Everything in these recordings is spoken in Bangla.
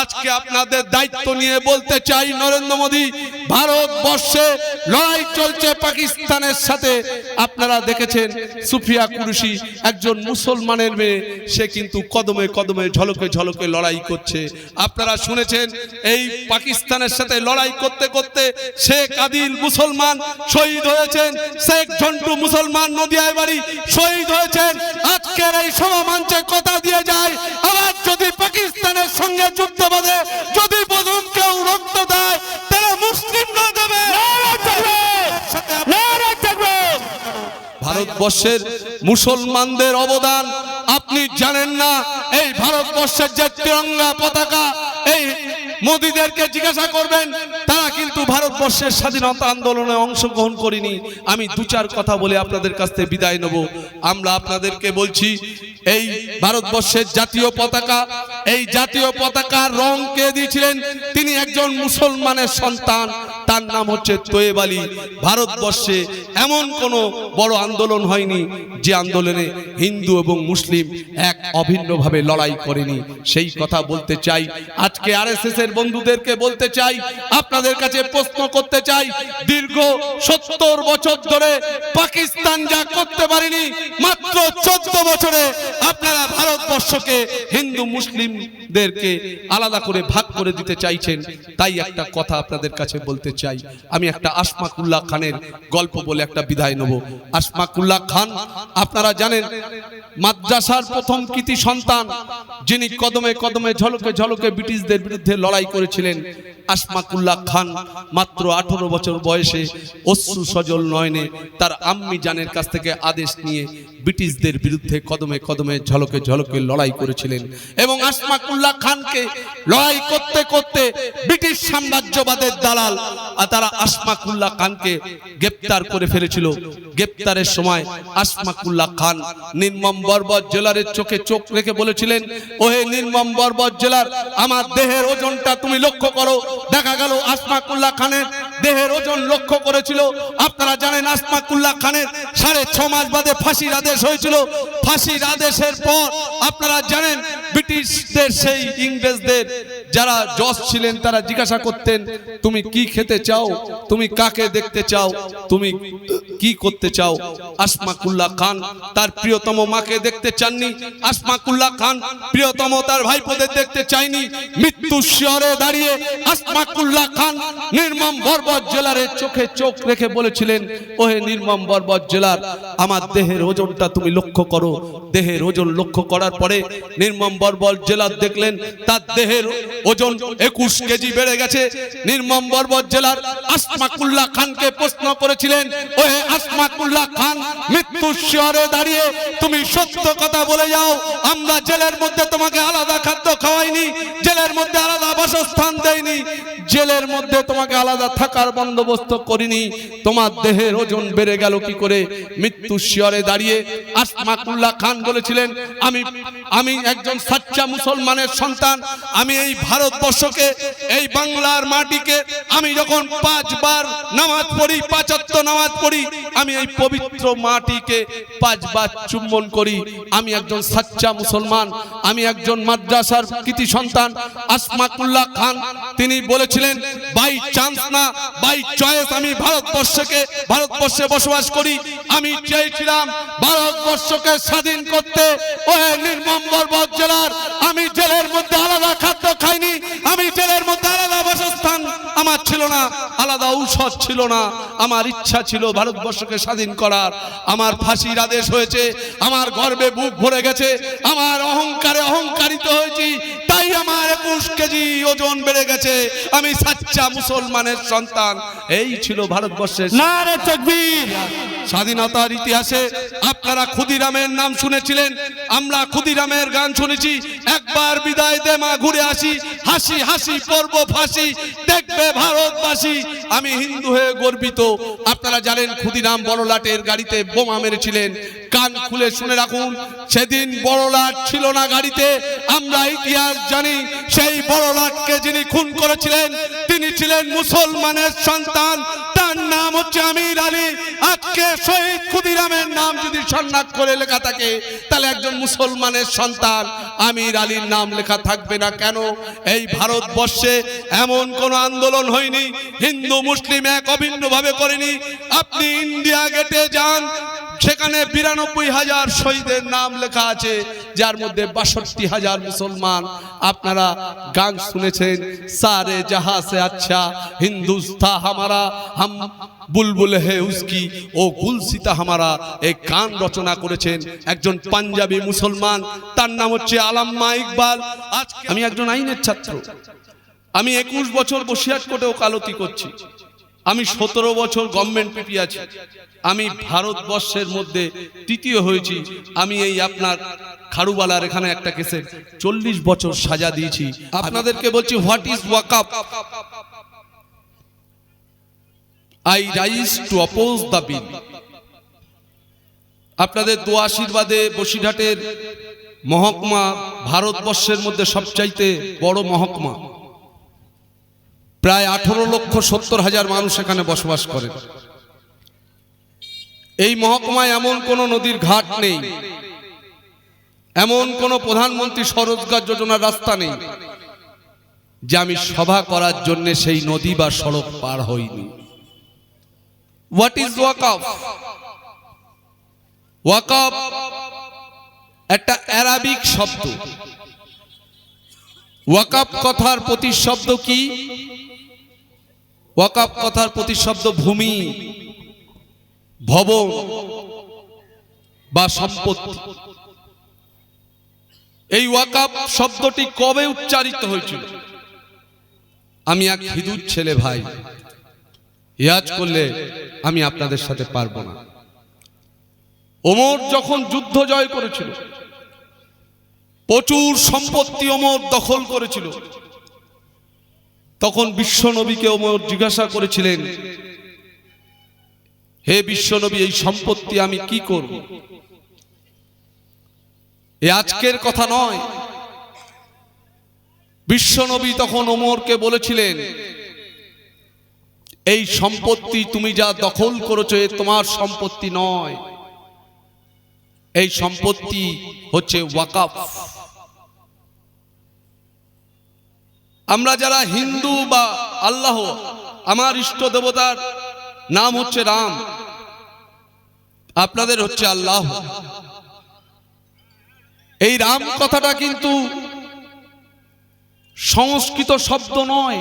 আজকে আপনাদের দায়িত্ব নিয়ে বলতে চাই নরেন্দ্র মোদী ভারতবর্ষে লড়াই চলছে পাকিস্তানের সাথে। আপনারা দেখেছেন, সুফিয়া কুরুশি একজন মুসলমানের মেয়ে, সে কিন্তু কদমে কদমে, ঝলকে ঝলকে লড়াই করছে। আপনারা শুনেছেন, এই পাকিস্তানের সাথে লড়াই করতে করতে শেখ আদিল মুসলমান শহীদ হয়েছেন, শেখ ঝন্টু মুসলমান নদিয়ায় বাড়ি শহীদ হয়েছেন। আজকের এই সভা মঞ্চে কথা দিয়ে যায়, আবার যদি পাকিস্তানের সঙ্গে যুদ্ধ বাঁধে, যদি প্রথম কেউ রক্ত দেয়, তারা মুসলিমরা দেবে ভারতবর্ষের মুসলমানদের অবদান, আপনি জানেন না, এই ভারতবর্ষের যে তিরঙ্গা পতাকা, এই মোদীদেরকে জিজ্ঞাসা করবেন, তারা কিন্তু ভারতবর্ষের স্বাধীনতা আন্দোলনে অংশগ্রহণ করিনি। আমি দু চার কথা বলে আপনাদের কাছ থেকে বিদায় নেব। আমরা আপনাদেরকে বলছি, এই ভারতবর্ষের জাতীয় পতাকা, এই জাতীয় পতাকার রং কে দিয়েছিলেন? তিনি একজন মুসলমানের সন্তান, তার নাম হচ্ছে তোয়েব আলী। ভারতবর্ষে এমন কোনো বড় আন্দোলন হয়নি, যে আন্দোলনে হিন্দু এবং মুসলিম এক অভিন্নভাবে লড়াই করেনি। সেই কথা বলতে চাই, আজকে আরএসএস এর বন্ধুদেরকে বলতে চাই, আপনাদের কাছে প্রশ্ন করতে চাই, দীর্ঘ সত্তর বছর ধরে পাকিস্তান যা করতে পারেনি, মাত্র চোদ্দ বছরে আপনারা ভারতবর্ষকে হিন্দু মুসলিমদেরকে আলাদা করে ভাগ করে দিতে চাইছেন, তাই একটা কথা আপনাদের কাছে বলতে চাই। আমি একটা আসমাকুল্লাহ খানের গল্প বলে একটা বিদায় নেব। আসমাকুল্লাহ খান, আপনারা জানেন, মাদ্রাসার প্রথম কৃতি সন্তান যিনি কদমে কদমে, ঝলকে ঝলকে ব্রিটিশদের বিরুদ্ধে লড়াই করেছিলেন আসমাকুল্লাহ খান, মাত্র আঠেরো বছর বয়সে অশ্রু সজল নয়নে তার আম্মি জানের কাছ থেকে আদেশ নিয়ে ব্রিটিশদের বিরুদ্ধে কদমে কদমে ঝলকে ঝলকে লড়াই করেছিলেন এবং আসমাকুল্লাহ খানকে লড়াই করতে করতে ব্রিটিশ সাম্রাজ্যবাদের দালাল আর তারা আসমাকুল্লাহ খানকে গ্রেপ্তার করে ফেলেছিল। গ্রেপ্তারের সময় আসমাকুল্লাহ খান নির্মম বর্বর জেলারের চোখে চোখ রেখে বলেছিলেন, ওহে নির্মম বর্বর জেলার, আমার দেহের ওজনটা তুমি লক্ষ্য করো। দেখা গেল আসমাকুল্লাহ খানের দেহের ওজন লক্ষ্য করেছিল। আপনারা জানেন আসমাকুল্লাহ খানের সাড়ে ছ মাস বাদে ফাঁসির আদেশ হয়েছিল। ফাঁসির আদেশের পর আপনারা জানেন ব্রিটিশদের সেই ইংরেজদের যারা জজ ছিলেন, তারা জিজ্ঞাসা করতেন, তুমি কি খেতে চাও? তুমি কাকে দেখতে চাও? তুমি কি করতে চাও? আসমাকুল্লাহ খান তার প্রিয়তম মাকে দেখতে চাননি। আসমাকুল্লাহ খান প্রিয়তম তার ভাইপোদের দেখতে চাইনি। মৃত্যু শিয়রে দাঁড়িয়ে আসমাকুল্লাহ খান নির্মম বর্বর জেলার চোখে চোখ রেখে বলেছিলেন, ওহে নির্মম বর্বর জেলার, আমার দেহের ওজনটা তুমি লক্ষ্য করো। দেহের ওজন লক্ষ্য করার পরে নির্মম বর্বর জেলার দেখলেন, তার দেহের ওজন একুশ কেজি বেড়ে গেছে। নির্মম বর্বর জেলার আসমাকুল্লাহ খানকে প্রশ্ন করেছিলেন, ওহে আসমাকুল্লাহ খান মৃত্যু শিয়রে দাঁড়িয়ে তুমি সত্য কথা বলে যাও। আমরা জেলের মধ্যে তোমাকে আলাদা খাদ্য খাওয়াইনি, জেলের মধ্যে আলাদা বাসস্থান দেয়নি জেলের মধ্যে তোমাকে আলাদা থাকার বন্দোবস্ত করিনি। তোমার দেহের ওজন বেড়ে গেল কি করে? মৃত্যু শিয়রে দাঁড়িয়ে আসমাকুল্লাহ খান বলেছিলেন, আমি আমি একজন সাচ্চা মুসলমানের সন্তান, আমি এই ভারতবর্ষকে এই বাংলার মাটিকে আমি যখন পাঁচবার নামাজ পড়ি পাঁচাত্তর নামাজ পড়ি আমি এই পবিত্র মাটিকে পাঁচবার চুম্বন করি। আমি একজন সাচ্চা মুসলমান, আমি একজন মাদ্রাসার কৃতি সন্তান, আসমাকুল্লাহ খান। তিনি বলেছিলেন, বাই চান্স না, বাই চয়েস আমি ভারতবর্ষকে, ভারতবর্ষে বসবাস করি। আমি চেয়েছিলাম ভারতবর্ষকে স্বাধীন করতে। ওহে নির্মম জেলার, আমি জেলের মধ্যে আলাদা খাদ্য খাইনি, আমি জেলের মধ্যে আলাদা আমার ছিল না আলাদা ঔষধ ছিল না। আমার ইচ্ছা ছিল ভারতবর্ষকে স্বাধীন করার। আমার ফাঁসির আদেশ হয়েছে আমার গর্বে বুক ভরে গেছে আমার অহংকারে অহংকারিত হয়েছি তাই আমার একুশ কেজি ওজন বেড়ে গেছে। আমি সাচ্চা মুসলমানের সন্তান এই ছিল ভারতবর্ষের স্বাধীনতার ইতিহাসে আপনারা ক্ষুদিরামের নাম শুনেছিলেন আমরা ক্ষুদিরামের গান শুনেছি একবার বিদায় দে মা ঘুরে আসি হাসি হাসি পর্ব ফাঁসি দেখবে ভারতবাসী, আমি হিন্দু হয়ে গর্বিত। আপনারা জানেন ক্ষুদিরাম বড়লাটের গাড়িতে বোমা মেরেছিলেন। কান খুলে শুনে রাখুন, সেদিন বড়লাট ছিল না গাড়িতে। আমরা ইতিহাস জানি, সেই বড়লাটকে যিনি খুন করেছিলেন, তিনি ছিলেন মুসলমানের সন্তান, তার নাম হচ্ছে আমির আলী। আজকে শহীদ ক্ষুদিরামের নাম যদি সন্ন্যাস করে লেখা থাকে, তাহলে একজন মুসলমানের সন্তান আমির আলীর নাম লেখা থাকবে না কেন? এই ভারতবর্ষে এমন কোন আন্দোলন হয়নি, হিন্দু, মুসলিম এক অভিন্নভাবে করেনি। আপনি ইন্ডিয়া গেটে যান সেখানে বিরানব্বই হাজার শহীদের নাম লেখা আছে, যার মধ্যে বাষট্টি হাজার মুসলমান। আপনারা গান শুনেছেন, সারে জাহা সে আচ্ছা হিন্দুস্তা হামারা, হাম বুলবুল হে উসকি, ও গুলসিতা হামারা এই গান রচনা করেছেন একজন পাঞ্জাবি মুসলমান, তার নাম হচ্ছে আলাম্মা ইকবাল। আজকে আমি একজন আইনের ছাত্র। আমি একুশ বছর বসিয়াট কোর্টে ওকালতি করছি। আমি সতেরো বছর গভর্নমেন্ট পিপি আছি। আমি ভারতবর্ষের মধ্যে তৃতীয় হয়েছি। আমি এই আপনার খাড়ুবালার এখানে একটা কেসে চল্লিশ বছর সাজা দিয়েছি। আপনাদেরকে বলছি what is walk up I rise to oppose the bill আপনাদের দু আশীর্বাদে বসিরহাটের মহকুমা ভারতবর্ষের মধ্যে সবচাইতে বড় মহকুমা। প্রায় আঠারো লক্ষ সত্তর হাজার মানুষ এখানে বসবাস করে। এই মহকুমায় এমন কোন নদীর ঘাট নেই। এমন কোন প্রধানমন্ত্রী স্বরোজগার যোজনার রাস্তা নেই, যে আমি সভা করার জন্য সেই নদী বা সড়ক পার হইনি। হোয়াট ইজ ওয়াকআপ ওয়াকআপ একটা অ্যারাবিক শব্দ। ওয়াকাপ কথার প্রতিশব্দ কি? ওয়াকাপ কথার প্রতিশব্দ ভূমি, ভবন বা সম্পত্তি এই ওয়াকাপ শব্দটি কবে উচ্চারিত হয়েছিল? আমি এক হিদুর ছেলে ভাই। ইয়াজ করলে আমি আপনাদের সাথে পারব না। ওমর যখন যুদ্ধ জয় করেছিল, প্রচুর সম্পত্তি ওমর দখল করেছিল। তখন বিশ্বনবীকে ওমর জিজ্ঞাসা করেছিলেন, হে বিশ্বনবী, এই সম্পত্তি আমি কি করব? এ আজকের কথা নয়। বিশ্বনবী তখন ওমরকে বলেছিলেন, এই সম্পত্তি তুমি যা দখল করেছ তোমার সম্পত্তি নয়। এই সম্পত্তি হচ্ছে ওয়াকাফ। আমরা যারা হিন্দু বা আল্লাহ, আমার ইষ্ট দেবতার নাম হচ্ছে রাম, আপনাদের হচ্ছে আল্লাহ। এই রাম কথাটা কিন্তু সংস্কৃত শব্দ নয়।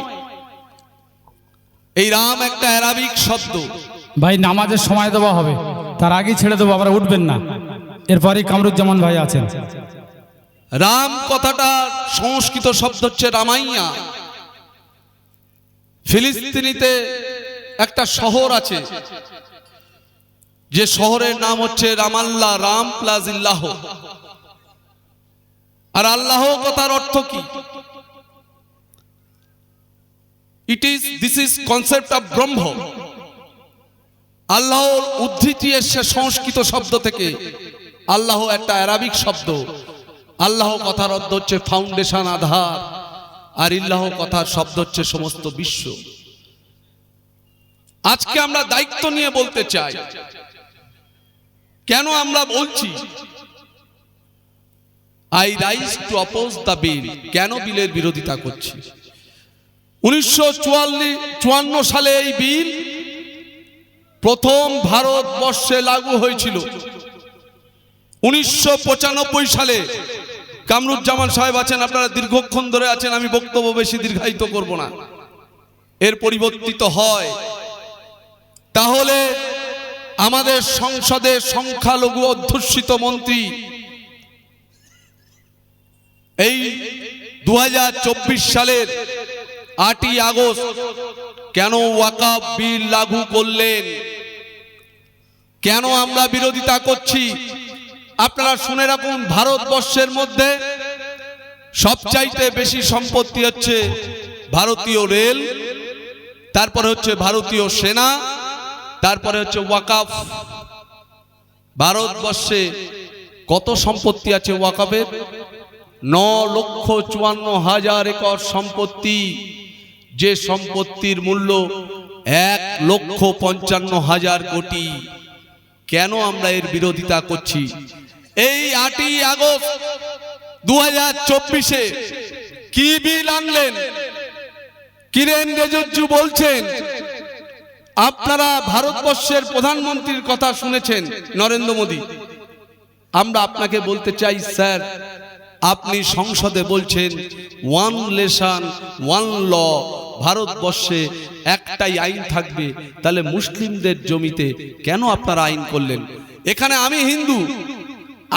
এই রাম একটা অ্যারাবিক শব্দ। ভাই, নামাজের সময় দেওয়া হবে। তার আগেই ছেড়ে দেবো, আবার উঠবেন না। এরপরই কামরুজ্জামান ভাই আছেন। রাম কথাটা সংস্কৃত শব্দ হচ্ছে রামাইয়া। ফিলিস্তিনিতে একটা শহর আছে। যে শহরের নাম হচ্ছে রামাল্লাহ রাম প্লাস আর আল্লাহ কথার অর্থ কি? It is this is concept of Brahma আল্লাহর উদ্ধৃতি এসছে সংস্কৃত শব্দ থেকে আল্লাহ একটা অ্যারাবিক শব্দ। আল্লাহ কথার অর্থ হচ্ছে ফাউন্ডেশন আধার, আর ইল্লাহ কথার শব্দ হচ্ছে সমস্ত বিশ্ব। আজকে আমরা দায়িত্ব নিয়ে বলতে চাই, কেন আমরা বলছি I rise to oppose the bill কেন বিলের বিরোধিতা করছি? উনিশশো চুয়ান্ন সালে এই বিল প্রথম ভারতবর্ষে লাগু হয়েছিল। উনিশশো পঁচানব্বই সালে কামরুজ্জামান সাহেব আছেন, আপনারা দীর্ঘক্ষণ ধরে আছেন, আমি বক্তব্য বেশি দীর্ঘায়িত করব না। এর পরিবর্তিত হয়। তাহলে আমাদের সংসদে সংখ্যালঘু অধ্যুষিত মন্ত্রী এই দু হাজার চব্বিশ সালের আটই আগস্ট কেন ওয়াকাব বিল লাগু করলেন? কেন আমরা বিরোধিতা করছি? আপনারা শুনে রাখুন, ভারতবর্ষের মধ্যে সবচাইতে বেশি সম্পত্তি হচ্ছে ভারতীয় রেল, তারপরে হচ্ছে ভারতীয় সেনা, তারপরে হচ্ছে ওয়াকাফ। ভারতবর্ষে কত সম্পত্তি আছে ওয়াকাফের ন লক্ষ চুয়ান্ন হাজার একর সম্পত্তি। যে সম্পত্তির মূল্য এক লক্ষ পঞ্চান্ন হাজার কোটি। কেন আমরা এর বিরোধিতা করছি? এই আটই আগস্ট দু হাজার চব্বিশে কি বিল আনলেন? কিরেন রেজুজ্জু বলছেন, আপনারা ভারতবর্ষের প্রধানমন্ত্রীর কথা শুনেছেন, নরেন্দ্র মোদী। আমরা আপনাকে বলতে চাই, স্যার, আপনি সংসদে বলছেন, ওয়ান লেশন ওয়ান ল, ভারতবর্ষে একটাই আইন থাকবে। তাহলে মুসলিমদের জমিতে কেন আপনারা আইন করলেন? এখানে আমি হিন্দু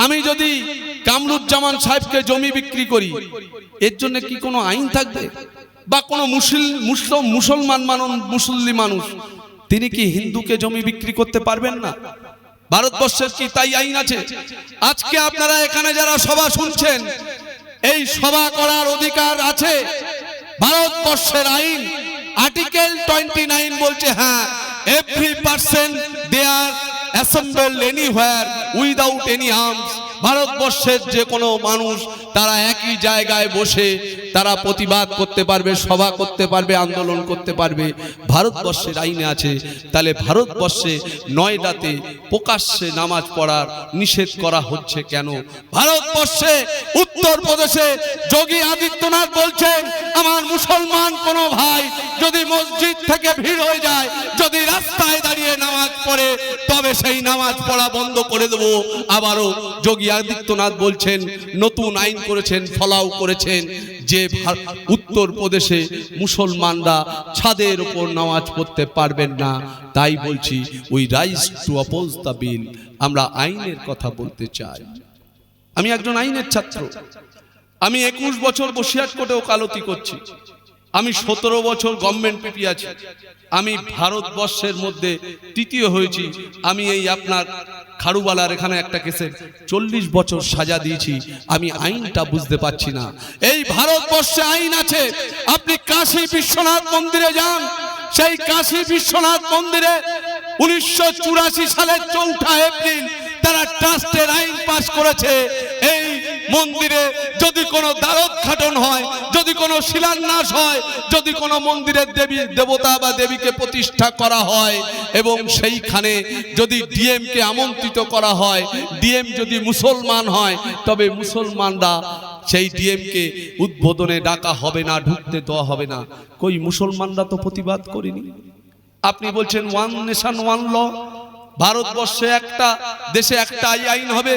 আমি যদি কামরুজ্জামান সাহেবকে জমি বিক্রি করি, এর জন্য কি কোনো আইন থাকবে? বা কোনো মুসলিম মুসলিম, মুসলমান মানুষ, মুসল্লি মানুষ, তিনি কি হিন্দুকে জমি বিক্রি করতে পারবেন না? ভারতবর্ষের কি তাই আইন আছে? আজকে আপনারা এখানে যারা সভা শুনছেন, এই সভা করার অধিকার আছে। ভারতবর্ষের আইন, আর্টিকেল টোয়েন্টি নাইন বলছে হ্যাঁ every percent they assembled anywhere without any arms ভারতবর্ষের যে কোনো মানুষ তারা একই জায়গায় বসে তারা প্রতিবাদ করতে পারবে, সভা করতে পারবে, আন্দোলন করতে পারবে। ভারতবর্ষের আইনে আছে। তাহলে ভারতবর্ষে নয়ডাতে প্রকাশ্যে নামাজ পড়ার নিষেধ করা হচ্ছে কেন? ভারতবর্ষে, উত্তরপ্রদেশে যোগী আদিত্যনাথ বলছেন, আমার মুসলমান কোনো ভাই যদি মসজিদ থেকে ভিড় হয়ে যায়, যদি রাস্তায় দাঁড়িয়ে নামাজ পড়ে, তবে সেই নামাজ পড়া বন্ধ করে দেব। আবারও যোগী আদিত্যনাথ বলছেন, নতুন আইন করেছেন, ফলাও করেছেন, যে উত্তরপ্রদেশে মুসলমানরা ছাদের ওপর নামাজ পড়তে পারবেন না। তাই বলছি we rise to oppose the bill আমরা আইনের কথা বলতে চাই। আমি একজন আইনের ছাত্র। আমি একুশ বছর বসিয়াট কোটে ওকালতি করছি। আমি সতেরো বছর গভর্নমেন্ট পিপি আছি। আমি ভারতবর্ষের মধ্যে তৃতীয় হয়েছি। আমি এই আপনার খাড়ুবালার এখানে একটা কেসে চল্লিশ বছর সাজা দিয়েছি। আমি আইনটা বুঝতে পারছি না। এই ভারতবর্ষে আইন আছে। আপনি কাশী বিশ্বনাথ মন্দিরে যান। সেই কাশী বিশ্বনাথ মন্দিরে উনিশশো চুরাশি সালের চৌঠা এপ্রিল তারা ট্রাস্টের আইন পাশ করেছে। এই মন্দিরে যদি কোনো দ্বারক খাটন হয়, যদি কোনো শিলান্যাস হয়, যদি কোনো মন্দিরের দেবী, দেবতা বা দেবীকে প্রতিষ্ঠা করা হয় এবং সেইখানে যদি ডিএমকে আমন্ত্রিত করা হয়, ডিএম যদি মুসলমান হয়, তবে মুসলমানরা সেই ডিএমকে উদ্বোধনে ডাকা হবে না, ঢুকতে দেওয়া হবে না। কই, মুসলমানরা তো প্রতিবাদ করেনি। আপনি বলছেন, ওয়ান নেশন, ওয়ান ল ভারতবর্ষে একটা, দেশে একটা আই আইন হবে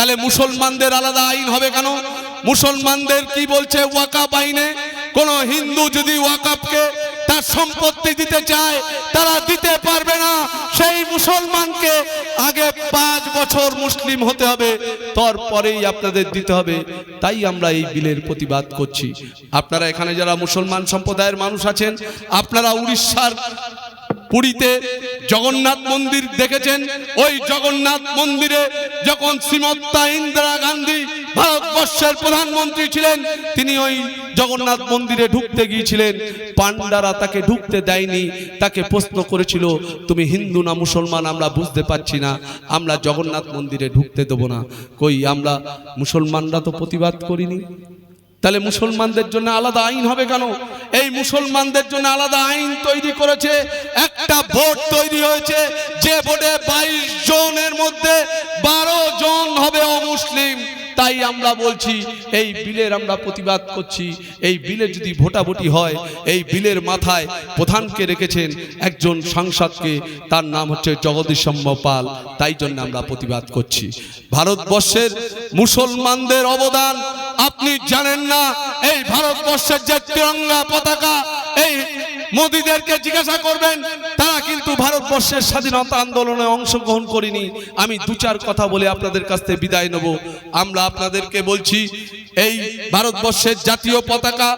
তাহলে মুসলমানদের আলাদা আইন হবে কেন? মুসলমানদের কি বলছে ওয়াকাপ আইনে? কোন হিন্দু যদি ওয়াকাপকে তার সম্পত্তি দিতে চায়, তারা দিতে পারবে না। সেই মুসলমানকে আগে পাঁচ বছর মুসলিম হতে হবে, তারপরেই আপনাদের দিতে হবে। তাই আমরা এই বিলের প্রতিবাদ করছি। আপনারা এখানে যারা মুসলমান সম্প্রদায়ের মানুষ আছেন, আপনারা উড়িষ্যার পুরীতে জগন্নাথ মন্দির দেখেছেন। ওই জগন্নাথ মন্দিরে যখন শ্রীমত্তা ইন্দিরা গান্ধী ভারতবর্ষের প্রধানমন্ত্রী ছিলেন, তিনি ওই জগন্নাথ মন্দিরে ঢুকতে গিয়েছিলেন। পান্ডারা তাকে ঢুকতে দেয়নি, তাকে প্রশ্ন করেছিল, তুমি হিন্দু না মুসলমান আমরা বুঝতে পারছি না, আমরা জগন্নাথ মন্দিরে ঢুকতে দেবো না। কই, আমরা মুসলমানরা তো প্রতিবাদ করিনি। তাহলে মুসলমানদের জন্য আলাদা আইন হবে কেন? এই মুসলমানদের জন্য আলাদা আইন তৈরি করেছে, একটা ভোট তৈরি হয়েছে, যে ভোটে বাইশ জনের মধ্যে বারো জন হবে অমুসলিম। তাই আমরা বলছি, এই বিলের আমরা প্রতিবাদ করছি। এই বিলে যদি ভোটাভুটি হয়, এই বিলের মাথায় প্রধানকে রেখেছেন একজন সাংসদকে, তার নাম হচ্ছে জগদীশ পাল। তাই জন্য আমরা প্রতিবাদ করছি। ভারতবর্ষের মুসলমানদের অবদান আপনি জানেন না এই ভারতবর্ষের যে তিরঙ্গা পতাকা এই মোদীদেরকে জিজ্ঞাসা করবেন, তারা কিন্তু ভারতবর্ষের স্বাধীনতা আন্দোলনে অংশগ্রহণ করিনি। আমি দু চার কথা বলে আপনাদের কাছ থেকে বিদায় নেব। আমরা আপনাদেরকে বলছি, এই ভারতবর্ষের জাতীয় পতাকা,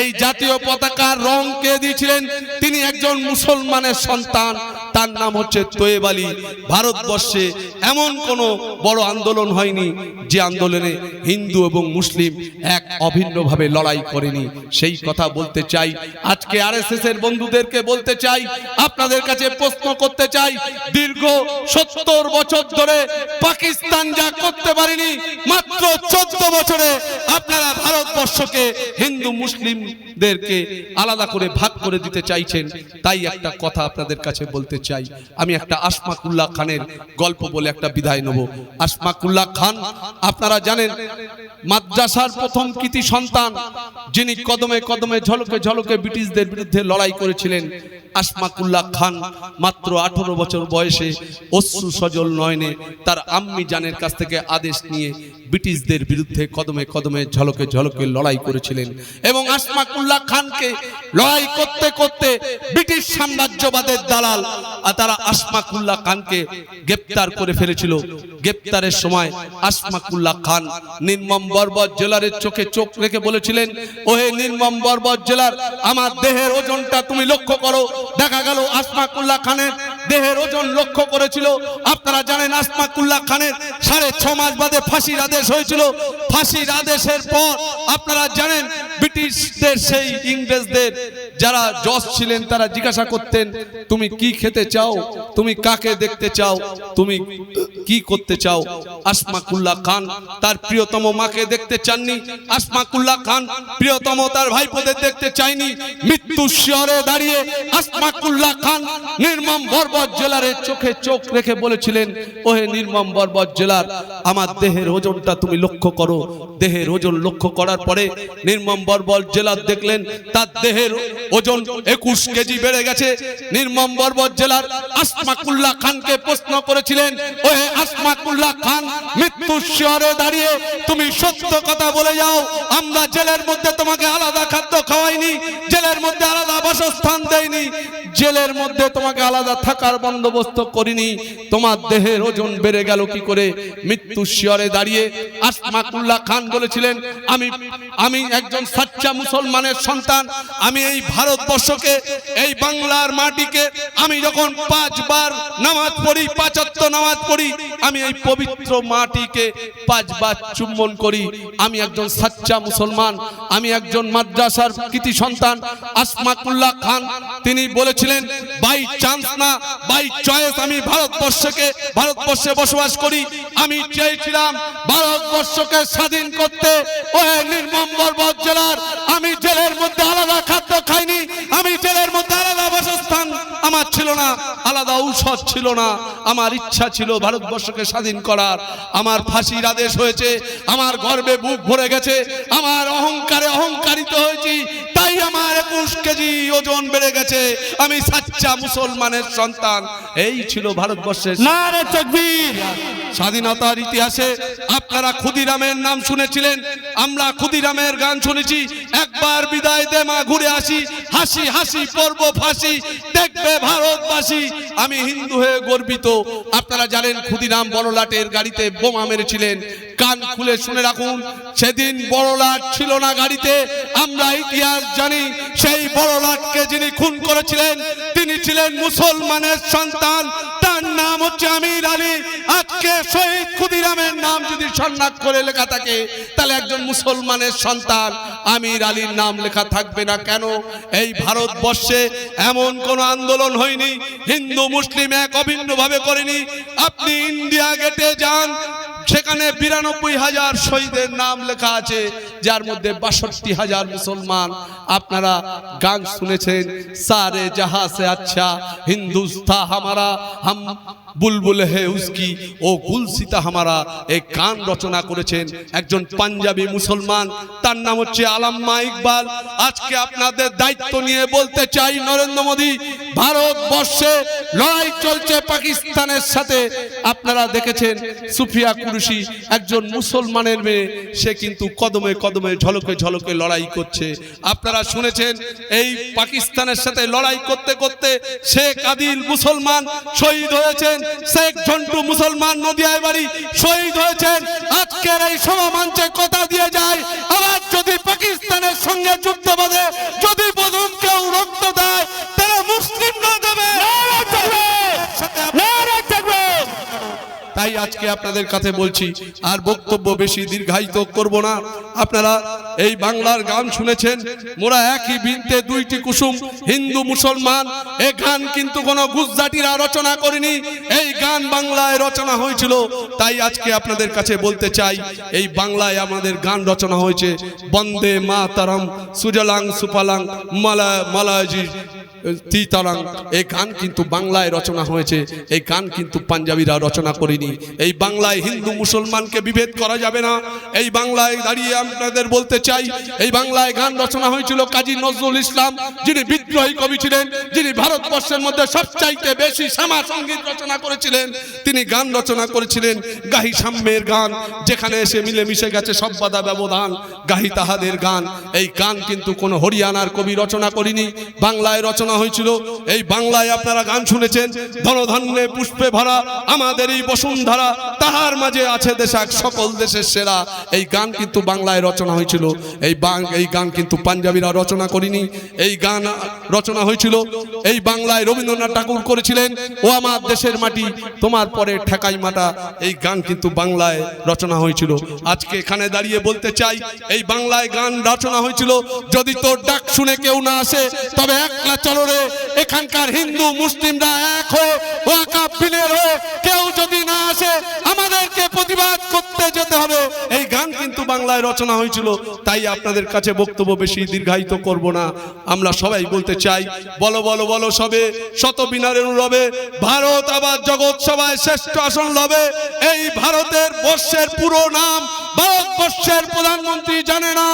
এই জাতীয় পতাকার রং কে দিয়েছিলেন? তিনি একজন মুসলমানের সন্তান, তার নাম হচ্ছে তোয়েব আলী। ভারতবর্ষে এমন কোনো বড় আন্দোলন হয়নি, যে আন্দোলনে হিন্দু এবং মুসলিম এক অভিন্নভাবে লড়াই করেনি। সেই কথা বলতে চাই, আজকে আরএসএস এর বন্ধুদেরকে বলতে চাই, আপনাদের কাছে প্রশ্ন করতে চাই, দীর্ঘ সত্তর বছর ধরে পাকিস্তান যা করতে পারেনি, মাত্র চোদ্দ বছরে আপনারা ভারতবর্ষকে হিন্দু মুসলিমদেরকে আলাদা করে ভাগ করে দিতে চাইছেন, তাই একটা কথা আপনাদের কাছে বলতে চাই। আমি একটা আশমাকুল্লাহ খানের গল্প বলে একটা বিদায় নেব। আশমাকুল্লাহ খান, আপনারা জানেন, মাদ্রাসার প্রথম কৃতি সন্তান, যিনি কদমে কদমে ঝলকে ঝলকে ব্রিটিশদের বিরুদ্ধে লড়াই করেছিলেন আসমাকুল্লাহ খান। মাত্র আঠারো বছর বয়সে অশ্রু সজল নয়নে তার আম্মি জানের কাছ থেকে আদেশ নিয়ে ব্রিটিশদের বিরুদ্ধে কদমে কদমে ঝলকে ঝলকে লড়াই করেছিলেন। এবং আসমাকুল্লাহ খানকে লড়াই করতে করতে ব্রিটিশ সাম্রাজ্যবাদের দালাল আর তারা আশমাকুল্লাহ খানকে গ্রেপ্তার করে ফেলেছিল। গ্রেপ্তারের সময় আশমাকুল্লাহ খান নির্মম বর্বর জেলারের চোখে চোখ রেখে বলেছিলেন, ওহে নির্মম বর্বর জেলার, আমার দেহের ওজনটা তুমি লক্ষ্য করো। দেখা গেল আসমাকুল্লাহ খানের দেহের ওজন লক্ষ্য করেছিল। আপনারা জানেন আসমাকুল্লাহ খানের সাড়ে ছ মাস বাদে ফাঁসির আদেশ হয়েছিল। ফাঁসির আদেশের পর আপনারা জানেন ব্রিটিশদের সেই ইংরেজদের যারা জজ ছিলেন, তারা জিজ্ঞাসা করতেন, তুমি কি খেতে চাও? তুমি কাকে দেখতে চাও? তুমি কি করতে চাও? আসমাকুল্লাহ খান তার প্রিয়তম মাকে দেখতে চাননি। আসমাকুল্লাহ খান প্রিয়তম তার ভাইপোদের দেখতে চাইনি মৃত্যু শিয়রে দাঁড়িয়ে আসমাকুল্লাহ খান নির্মম বর্বর জেলারের চোখে চোখ রেখে বলেছিলেন, ওহে নির্মম বর্বর জেলার, আমার দেহের ওজনটা তুমি লক্ষ্য করো। দেহের ওজন লক্ষ্য করার পরে নির্মম বর্বর জেলার দেখলেন, তার দেহের ওজন একুশ কেজি বেড়ে গেছে। নির্মম বর্বর জেলার আসমাকুল্লাহ খানকে প্রশ্ন করেছিলেন, ওহে আসমাকুল্লাহ খান মৃত্যু শিয়রে দাঁড়িয়ে তুমি সত্য কথা বলে যাও। আমরা জেলের মধ্যে তোমাকে আলাদা খাদ্য খাওয়াইনি, জেলের মধ্যে আলাদা বাসস্থান দেয়নি জেলের মধ্যে তোমাকে আলাদা থাকার বন্দোবস্ত করিনি। তোমার দেহের ওজন বেড়ে গেল কি করে? মৃত্যু শিয়রে দাঁড়িয়ে আসমাকুল্লাহ খান বলেছিলেন, আমি আমি একজন সাচ্চা মুসলমানের সন্তান। আমি এই ভারতবর্ষকে, এই বাংলার মাটিকে, আমি যখন পাঁচবার নামাজ পড়ি, পাঁচাত্তর নামাজ পড়ি আমি এই পবিত্র মাটিকে পাঁচবার চুম্বন করি। আমি একজন সাচ্চা মুসলমান, আমি একজন মাদ্রাসার কৃতি সন্তান, আসমাকুল্লাহ খান। তিনি বলেছিলেন, বাই চান্স না, বাই চয়েস আমি ভারতবর্ষকে, ভারতবর্ষে বসবাস করি। আমি চেয়েছিলাম ভারতবর্ষকে স্বাধীন করতে। ও নির্মম জেলার, আমি জেলের মধ্যে আলাদা খাদ্য খাইনি আমি জেলের মধ্যে আলাদা বাসস্থান আমার ছিল না, আলাদা ঔষধ ছিল না। আমার ইচ্ছা ছিল ভারতবর্ষকে স্বাধীন করার। আমার ফাঁসির আদেশ হয়েছে, আমার গর্বে বুক ভরে গেছে, আমার অহংকারে অহংকারিত হয়েছি, তাই আমার একুশ কেজি ওজন বেড়ে গেছে। আমি সাচ্চা মুসলমানের সন্তান, এই ছিল ভারতবর্ষের নারে তকবীর। স্বাধীনতার ইতিহাসে আপনারা ক্ষুদিরামের নাম শুনেছিলেন, আমরা ক্ষুদিরামের গান শুনেছি, একবার বিদায় দে মা, ঘুরে আসি, হাসি হাসি, পর্ব ফাঁসি, দেখবে ভারতবাসী, আমি হিন্দু হয়ে গর্বিত। আপনারা জানেন ক্ষুদিরাম বড়লাটের গাড়িতে বোমা মেরেছিলেন, কান খুলে শুনে রাখুন, সেদিন বড়লাট ছিল না গাড়িতে, আমরা ইতিহাস জানি, সেই বড়লাটকে যিনি খুন করেছিলেন, তিনি ছিলেন মুসলমানের সন্তান তার নাম হচ্ছে আমির আলী। আজকে শহীদ ক্ষুদিরামের নাম যদি সন্ন্যাস করে লেখা থাকে, তাহলে একজন মুসলমানের সন্তান আমির আলীর নাম লেখা থাকবে না কেন? এই ভারতবর্ষে এমন কোন আন্দোলন হয়নি, হিন্দু, মুসলিম এক অভিন্নভাবে করেনি। আপনি ইন্ডিয়া গেটে যান সেখানে বিরানব্বই হাজার শহীদের নাম লেখা আছে, যার মধ্যে বাষট্টি হাজার মুসলমান। আপনারা গান শুনেছেন, সারে জাহাজে আচ্ছা হিন্দুস্থা হামারা, হাম বুলবুল হে উসকি ও গুলসিতা হামারা এই গান রচনা করেছেন একজন পাঞ্জাবি মুসলমান। তার নাম হচ্ছে আলাম্মা ইকবাল। আজকে আপনাদের দায়িত্ব নিয়ে বলতে চাই নরেন্দ্র মোদী, ভারতবর্ষে লড়াই চলছে পাকিস্তানের সাথে। আপনারা দেখেছেন সুফিয়া কুরুশি একজন মুসলমানের মেয়ে, সে কিন্তু কদমে কদমে, ঝলকে ঝলকে লড়াই করছে। আপনারা শুনেছেন এই পাকিস্তানের সাথে লড়াই করতে করতে শেখ আদিল মুসলমান শহীদ হয়েছেন। শেখ ঝন্টু মুসলমান নদিয়ায় বাড়ি শহীদ হয়েছেন। আজকের এই সভা মঞ্চে কথা দিয়ে যায়। আবার যদি পাকিস্তানের সঙ্গে যুদ্ধ বাঁধে যদি প্রথম কেউ রক্ত দেয়, তারা মুসলিমরা দেবে। আজকে আপনাদের কাছে বলছি, আর বক্তব্য বেশি দীর্ঘায়িত করব না। আপনারা এই বাংলার গান শুনেছেন, মোরা একই বৃন্তে দুইটি কুসুম, হিন্দু, মুসলমান এই গান কিন্তু কোনো গুজরাটিরা রচনা করেনি, এই গান বাংলায় রচনা হয়েছিল। তাই আজকে আপনাদের কাছে বলতে চাই, এই বাংলায় আমাদের গান রচনা হয়েছে, বন্দে মা তারম সুজলাং সুপালাং মালা মালাজি তিতারাং এই গান কিন্তু বাংলায় রচনা হয়েছে। এই গান কিন্তু পাঞ্জাবিরা রচনা করেনি। এই বাংলায় হিন্দু মুসলমানকে বিভেদ করা যাবে না। এই বাংলায় দাঁড়িয়ে আপনাদের বলতে চাই, এই বাংলায় গান রচনা হয়েছিল কাজী নজরুল ইসলাম, যিনি বিদ্রোহী কবি ছিলেন, যিনি ভারতবর্ষের মধ্যে সবচাইতে বেশি শ্যামা সংগীত রচনা করেছিলেন। তিনি গান রচনা করেছিলেন গাহি সাম্যের গান, যেখানে এসে মিলে মিশে গেছে সব বাধা ব্যবধান, গাহি তাহাদের গান। এই গান কিন্তু কোনো হরিয়ানার কবি রচনা করিনি, বাংলায় রচনা হয়েছিল, এই বাংলায় আপনারা গান শুনেছেন, ধনধান্যে পুষ্পে ভরা আমাদের এই বসুন্ধরা, তাহার মাঝে আছে দেশাক সকল দেশের সেরা। এই গান কিন্তু বাংলায় রচনা হয়েছিল। এই এই গান কিন্তু পাঞ্জাবিরা রচনা করিনি। এই গান রচনা হয়েছিল, এই বাংলায় রবীন্দ্রনাথ ঠাকুর করেছিলেন, ও আমার দেশের মাটি, তোমার পরে ঠেকাই মাটা। এই গান কিন্তু বাংলায় রচনা হয়েছিল। আজকে এখানে দাঁড়িয়ে বলতে চাই, এই বাংলায় গান রচনা হয়েছিল, যদি তোর ডাক শুনে কেউ না আসে, তবে একলা চলো রে এখানকার হিন্দু মুসলিমরা এক বিলের হয়ে কেউ যদি না আসে, আমাদেরকে প্রতিবাদ করতে যেতে হবে। বাংলায় রচনা হয়েছিল, তাই আপনাদের কাছে বক্তব্য বেশি দীর্ঘায়িত করব না। আমরা সবাই বলতে চাই, বলো বলো বলো সবে শত বিনারের রবে ভারত আবার জগৎ সভায় শ্রেষ্ঠ আসন লবে। এই ভারতের বর্ষের পুরো নাম ভারতবর্ষের প্রধানমন্ত্রী জানে না।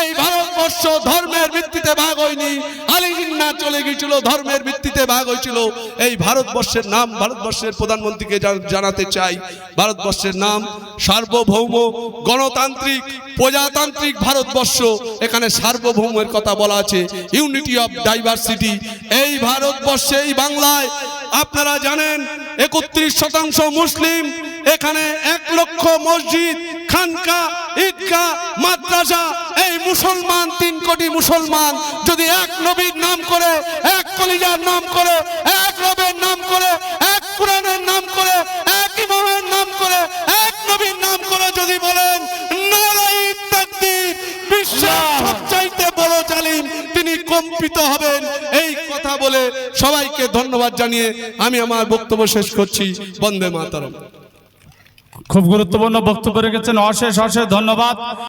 এই ভারতবর্ষ ধর্মের ভিত্তিতে ভাগ হয়নি। আলী জিন্না চলে গিয়েছিল, ধর্মের ভিত্তিতে ভাগ হয়েছিল। এই ভারতবর্ষের নাম ভারতবর্ষের প্রধানমন্ত্রীকে জানাতে চাই। ভারতবর্ষের নাম সার্বভৌম গণতান্ত্রিক প্রজাতান্ত্রিক ভারতবর্ষ, এখানে সার্বভৌমের কথা বলা আছে ইউনিটি অফ ডাইভার্সিটি এই ভারতবর্ষে এই বাংলায়, আপনারা জানেন, একত্রিশ শতাংশ মুসলিম, এখানে এক লক্ষ মসজিদ, খানকা ঈদগা মাদ্রাসা, এই মুসলমান, তিন কোটি মুসলমান, যদি এক নবীর নাম করে, এক কলিজার নাম করে, এক রবের নাম করে, এক কোরআনের নাম করে, এক ইমামের নাম করে, এক নবীর নাম করে যদি বলেন কম্পিত হবেন। এই কথা বলে সবাইকে ধন্যবাদ জানিয়ে আমি আমার বক্তব্য শেষ করছি। বন্দে মাতারম। খুব গুরুত্বপূর্ণ বক্তব্য রেখেছেন। অশেষ অশেষ ধন্যবাদ।